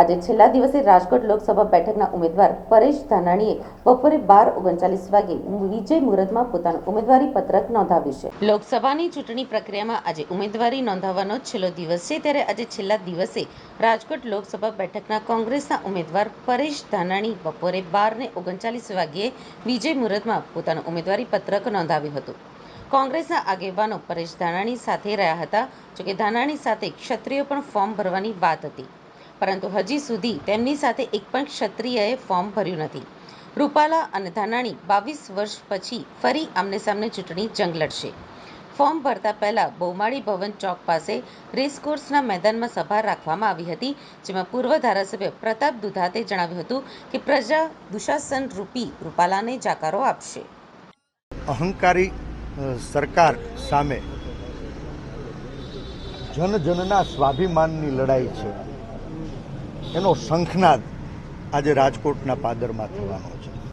આજે છેલ્લા દિવસે રાજકોટ લોકસભા બેઠકના ઉમેદવાર પરેશ ધાનાણીએ બપોરે બાર ઓગણચાલીસ વાગે વિજય મુહૂર્તમાં પોતાનું ઉમેદવારી પત્રક નોંધાવ્યું છે. લોકસભાની ચૂંટણી પ્રક્રિયામાં આજે ઉમેદવારી નોંધાવવાનો છેલ્લો દિવસ છે, ત્યારે આજે છેલ્લા દિવસે રાજકોટ લોકસભા બેઠકના કોંગ્રેસના ઉમેદવાર પરેશ ધાનાણી બપોરે બાર ને ઓગણચાલીસ વાગ્યે વિજય મુહૂર્તમાં પોતાનું ઉમેદવારી પત્રક નોંધાવ્યું હતું. કોંગ્રેસના આગેવાનો પરેશ ધાનાણી સાથે રહ્યા હતા, જોકે ધાનાણી સાથે ક્ષત્રિયો પણ ફોર્મ ભરવાની વાત હતી. પરંતુ હજી સુધી તેમની સાથે એક પણ ક્ષત્રિયએ ફોર્મ ભર્યું નથી. રૂપાલા અને ધાનાણી બાવીસ વર્ષ પછી ફરી આમને સામને ચૂંટણી જંગ લડશે. ફોર્મ ભરતા પહેલા બહુમાળી ભવન ચોક પાસે રેસકોર્સના મેદાનમાં સભા રાખવામાં આવી હતી, જેમાં પૂર્વ ધારાસભ્ય પ્રતાપ દુધાતે જણાવ્યું હતું કે પ્રજા દુશાસન રૂપી રૂપાલાને જાકારો આપશે. અહંકારી સરકાર સામે જન જનના સ્વાભિમાનની લડાઈ છે. એનો શંખનાદ આજે રાજકોટના પાદરમાં થવાનો છે.